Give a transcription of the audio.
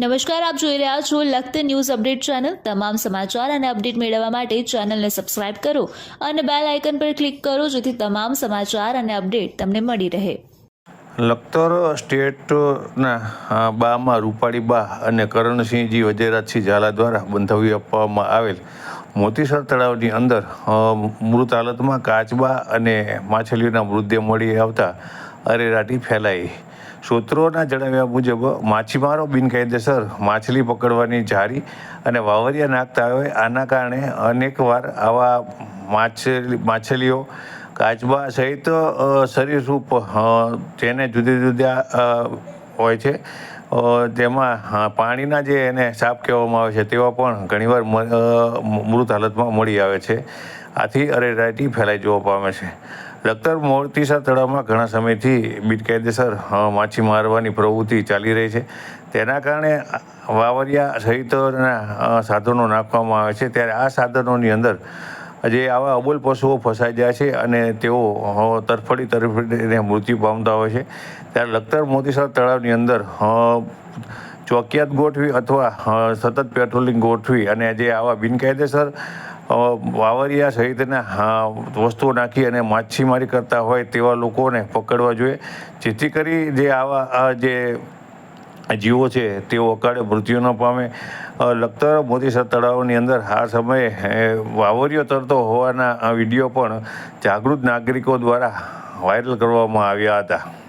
નમસ્કાર, આપ જોઈ રહ્યા છો લખત ન્યૂઝ અપડેટ ચેનલ. તમામ સમાચાર અને અપડેટ મેળવવા માટે ચેનલને સબસ્ક્રાઇબ કરો અને બેલ આઇકન પર ક્લિક કરો જેથી તમામ સમાચાર અને અપડેટ તમને મળી રહે. લખતર સ્ટેટના બામાં રૂપાળી બા અને કરણસિંહજી વજયરાજસિંહ ઝાલા દ્વારા બંધાવી આપવામાં આવેલ મોતીસર તળાવની અંદર મૃત હાલતમાં કાચબા અને માછલીઓના મૃતદેહ મળી આવતા અરેરાટી ફેલાઈ. સૂત્રોના જણાવ્યા મુજબ, માછીમારો બિનકાયદેસર માછલી પકડવાની જારી અને વાવરિયા નાખતા હોય, આના કારણે અનેકવાર આવા માછલી, માછલીઓ કાચબા સહિત સરીસૃપ જેને જુદી જુદા હોય છે. તેમાં પાણીના જે એને સાપ કહેવામાં આવે છે, તેવા પણ ઘણીવાર મૃત હાલતમાં મળી આવે છે. આથી અરેરાટી ફેલાઈ જોવા પામે છે. લખતર મોરતીસા તળાવમાં ઘણા સમયથી બિનકાયદેસર માછી મારવાની પ્રવૃત્તિ ચાલી રહી છે. તેના કારણે વાવરિયા સહિતના સાધનો નાખવામાં આવે છે. ત્યારે આ સાધનોની અંદર જે આવા અબોલ પશુઓ ફસાઈ જાય છે અને તેઓ તરફડી તરફડીને મૃત્યુ પામતા હોય છે. ત્યારે લખતર મોતીસર તળાવની અંદર ચોકિયાત ગોઠવી અથવા સતત પેટ્રોલિંગ ગોઠવી અને જે આવા બિનકાયદેસર વાવરિયા સહિતના વસ્તુઓ નાખી અને માછીમારી કરતા હોય તેવા લોકોને પકડવા જોઈએ. જેથી કરી જે આવા જે જીવો છે, તેઓ અકાળે મૃત્યુ ન પામે લખતર મોતીસર તળાવની અંદર આ સમયે વાવરિયો તરતો હોવાના વીડિયો પણ જાગૃત નાગરિકો દ્વારા વાયરલ કરવામાં આવ્યા હતા.